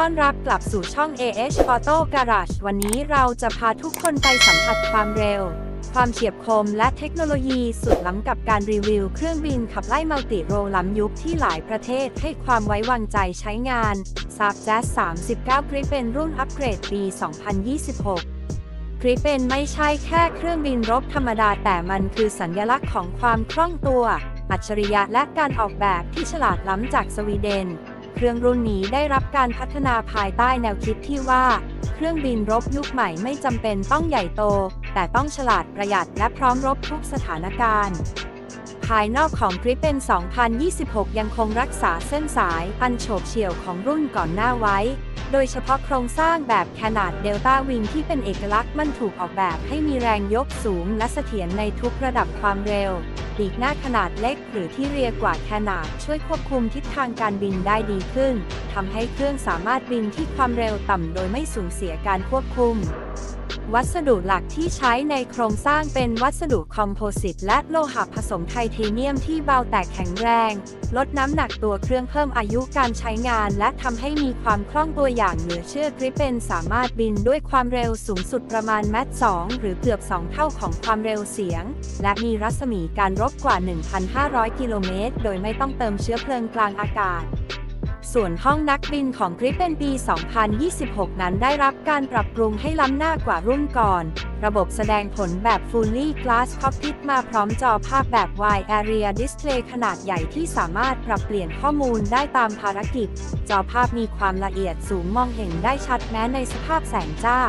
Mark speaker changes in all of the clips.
Speaker 1: ต้อนรับกลับสู่ช่อง AH Photo Garage วันนี้เราจะพาทุกคนไปสัมผัสความเร็ว ความเฉียบคมและเทคโนโลยีสุดล้ำกับการรีวิวเครื่องบินขับไล่มัลติโรลล้ำยุคที่หลายประเทศให้ความไว้วางใจใช้งาน s a b j a z 39 Gripen รุ่นอัปเกรดปี 2026กริปเป็นไม่ใช่แค่เครื่องบินรบธรรมดาแต่มันคือสัญลักษณ์ของความคล่องตัว อัจฉริยะและการออกแบบที่ฉลาดล้ำจากสวีเดน เครื่องรุ่นนี้ได้รับการพัฒนาภายใต้แนวคิดที่ว่า เครื่องบินรบยุคใหม่ไม่จำเป็นต้องใหญ่โต แต่ต้องฉลาดประหยัดและพร้อมรบทุกสถานการณ์ ภายนอกของกริปเป็น 2026 ยังคงรักษาเส้นสายอันโฉบเฉี่ยวของรุ่นก่อนหน้าไว้ โดยเฉพาะโครงสร้างแบบขนาดเดลต้าวิงที่เป็นเอกลักษณ์มันถูกออกแบบให้มีแรงยกสูงและเสถียรในทุกระดับความเร็วปีกหน้าขนาดเล็กหรือที่เรียกว่าแคนาดช่วยควบคุมทิศทางการบินได้ดีขึ้นทำให้เครื่องสามารถบินที่ความเร็วต่ำโดยไม่สูญเสียการควบคุม วัสดุหลักที่ใช้ในโครงสร้างเป็นวัสดุคอมโพสิตและโลหะผสมไทเทเนียมที่เบาแต่แข็งแรง ลดน้ำหนักตัวเครื่องเพิ่มอายุการใช้งาน และทำให้มีความคล่องตัวอย่างเหลือเชื่อกริปเป็นสามารถบินด้วยความเร็วสูงสุดประมาณแมต2หรือเกือบ 2 เท่าของความเร็วเสียง และมีรัศมีการรบกว่า 1,500 กิโลเมตร โดยไม่ต้องเติมเชื้อเพลิงกลางอากาศ ส่วนห้องนักบินของกริปเป็นปี 2026 นั้นได้รับการปรับปรุงให้ล้ำหน้ากว่ารุ่นก่อน ระบบแสดงผลแบบ Fully Glass Cockpit มาพร้อมจอภาพแบบ Wide Area Display ขนาดใหญ่ที่สามารถปรับเปลี่ยนข้อมูลได้ตามภารกิจ จอภาพมีความละเอียดสูงมองเห็นได้ชัดแม้ในสภาพแสงจ้า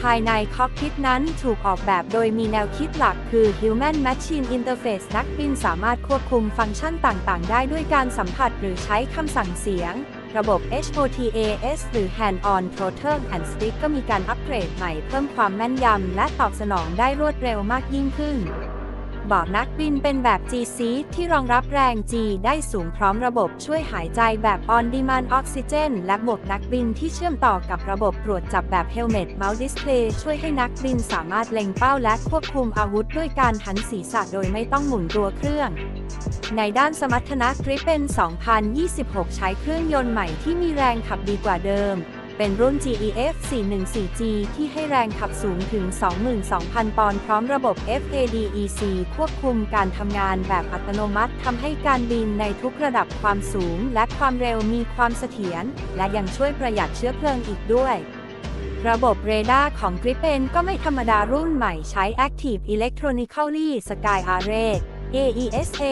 Speaker 1: ภายในคอกพิทนั้นถูกออกแบบโดยมีแนวคิดหลักคือ Human Machine Interface นักบินสามารถควบคุมฟังก์ชันต่างๆ ได้ด้วยการสัมผัสหรือใช้คำสั่งเสียง ระบบ HOTAS หรือ Hand on Throttle and Stick ก็มีการอัปเกรดใหม่เพิ่มความแม่นยำและตอบสนองได้รวดเร็วมากยิ่งขึ้น บาะนักบินเป็นแบบ G-Si ที่รองรับแรง G ได้สูงพร้อมระบบช่วยหายใจแบบ On Demand Oxygen และบวกนักบินที่เชื่อมต่อกับระบบตรวจจับแบบ Helmet Mount Display ช่วยให้นักบินสามารถเล็งเป้าและควบคุมอาวุธด้วยการหันศีรษะโดยไม่ต้องหมุนตัวเครื่อง ในด้านสมรรถนะกริปเป็น 2026 ใช้เครื่องยนต์ใหม่ที่มีแรงขับดีกว่าเดิม เป็นรุ่น GEF 414G ที่ให้แรงขับสูงถึง 22,000 ปอนด์พร้อมระบบ FADEC ควบคุมการทำงานแบบอัตโนมัติทำให้การบินในทุกระดับความสูงและความเร็วมีความเสถียรและยังช่วยประหยัดเชื้อเพลิงอีกด้วยระบบเรดาร์ของ Gripen ก็ไม่ธรรมดารุ่นใหม่ใช้ Active Electronically Sky Array AESA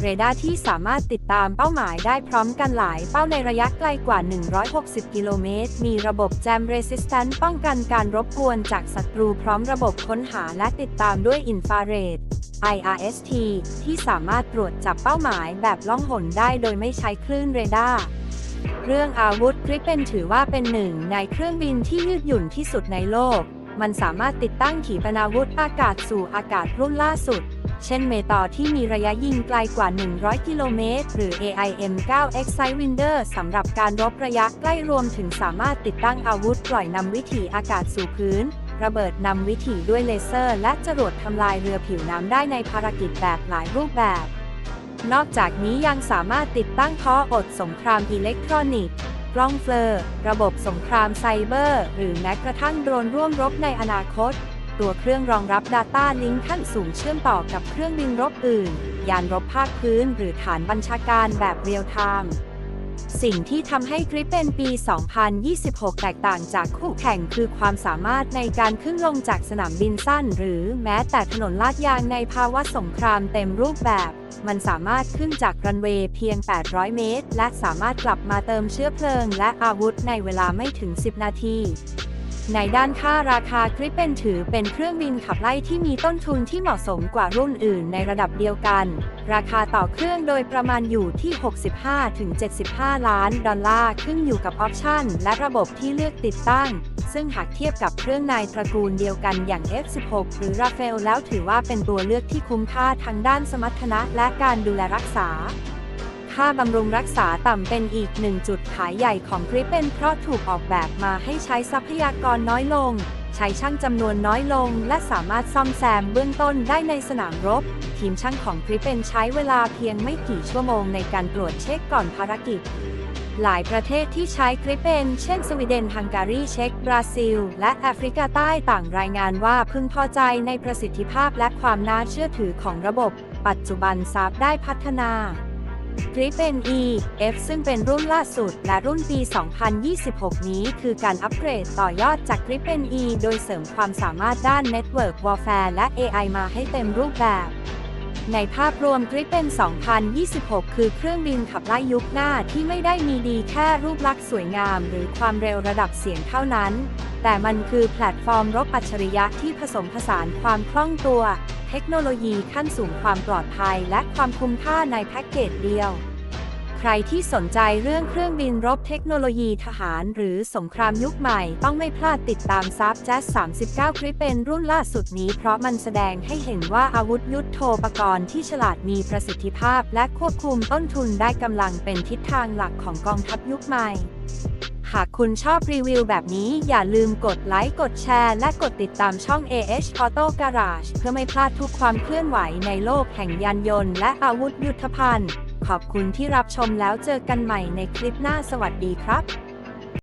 Speaker 1: เรดาร์ที่สามารถติดตามเป้าหมายได้พร้อมกันหลายเป้าในระยะไกลกว่า 160 กิโลเมตร มีระบบ Jam Resistant ป้องกันการรบกวนจากศัตรูพร้อมระบบค้นหาและติดตามด้วยอินฟราเรด IRST ที่สามารถตรวจจับเป้าหมายแบบล่องหนได้โดยไม่ใช้คลื่นเรดาร์เรื่องอาวุธกริปเป็นถือว่าเป็นหนึ่งในเครื่องบินที่ยืดหยุ่นที่สุดในโลก มันสามารถติดตั้งขีปนาวุธอากาศสู่อากาศรุ่นล่าสุด เช่นเมตอที่มีระยะยิงไกลกว่า 100 กิโลเมตร หรือ AIM-9X Sidewinder สำหรับการรบระยะใกล้รวมถึงสามารถติดตั้งอาวุธปล่อยนำวิถีอากาศสู่พื้น ระเบิดนำวิถีด้วยเลเซอร์ และจรวดทำลายเรือผิวน้ำได้ในภารกิจแบบหลายรูปแบบ นอกจากนี้ยังสามารถติดตั้งท่ออดสงครามอิเล็กทรอนิกส์กล้องเฟลอร์ ระบบสงครามไซเบอร์ หรือแม้กระทั่งโดรนร่วมรบในอนาคต ตัวเครื่องรองรับ Data Link ขั้นสูงเชื่อมต่อกับเครื่องบินรบอื่น ยานรบภาคพื้น หรือฐานบัญชาการแบบเรียลไทม์สิ่งที่ทำให้กริปเป็นปี 2026 แตกต่างจากคู่แข่งคือความสามารถในการขึ้นลงจากสนามบินสั้น หรือแม้แต่ถนนลาดยางในภาวะสงครามเต็มรูปแบบ มันสามารถขึ้นจากรันเวย์เพียง 800 เมตร และสามารถกลับมาเติมเชื้อเพลิงและอาวุธในเวลาไม่ถึง 10 นาที ในด้านค่าราคากริปเป็นถือเป็นเครื่องบินขับไล่ที่มีต้นทุนที่เหมาะสมกว่ารุ่นอื่นในระดับเดียวกัน ราคาต่อเครื่องโดยประมาณอยู่ที่ 65-75 ล้านดอลลาร์ขึ้นอยู่กับออปชันและระบบที่เลือกติดตั้ง ซึ่งหากเทียบกับเครื่องในตระกูลเดียวกันอย่าง F16 หรือราเฟลแล้วถือว่าเป็นตัวเลือกที่คุ้มค่าทั้งด้านสมรรถนะและการดูแลรักษา ค่าบำรุงรักษาต่ำเป็นอีกหนึ่งจุดขายใหญ่ของกริปเป็นเพราะถูกออกแบบมาให้ใช้ทรัพยากรน้อยลง ใช้ช่างจำนวนน้อยลง และสามารถซ่อมแซมเบื้องต้นได้ในสนามรบ ทีมช่างของกริปเป็นใช้เวลาเพียงไม่กี่ชั่วโมงในการตรวจเช็คก่อนภารกิจหลายประเทศที่ใช้กริปเปนเช่น สวีเดน ฮังการี เช็ก บราซิล และแอฟริกาใต้ต่างรายงานว่าพึงพอใจในประสิทธิภาพและความน่าเชื่อถือของระบบ ปัจจุบันซาบได้พัฒนา Gripen E F ซึ่งเป็นรุ่นล่าสุดและรุ่นปี 2026 นี้คือการอัปเกรดต่อยอดจาก Gripen E โดยเสริมความสามารถด้าน Network Warfare และ AI มาให้เต็มรูปแบบในภาพรวม Gripen 2026 คือเครื่องบินขับไล่ยุคหน้าที่ไม่ได้มีดีแค่รูปลักษณ์สวยงาม หรือความเร็วระดับเสียงเท่านั้น แต่มันคือแพลตฟอร์มรบอัจฉริยะที่ผสมผสานความคล่องตัว ทคโนโลยีขั้นสูงความปลอดภัยและความคุ้มค่าในแพ็กเกจเดียว ใครที่สนใจเรื่องเครื่องบินรบเทคโนโลยีทหารหรือสงครามยุคใหม่ ต้องไม่พลาดติดตามซับแจ๊ส39 คลิปเป็นรุ่นล่าสุดนี้เพราะมันแสดงให้เห็นว่าอาวุธยุทโธปกรณ์ที่ฉลาดมีประสิทธิภาพ และควบคุมต้นทุนได้กำลังเป็นทิศทางหลักของกองทัพยุคใหม่ หากคุณชอบรีวิวแบบนี้อย่าลืมกดไลค์ กดแชร์ และกดติดตามช่อง AH Auto Garage เพื่อไม่พลาดทุกความเคลื่อนไหวในโลกแห่งยานยนต์ และอาวุธยุทโธภัณฑ์ ขอบคุณที่รับชมแล้วเจอกันใหม่ในคลิปหน้าสวัสดีครับ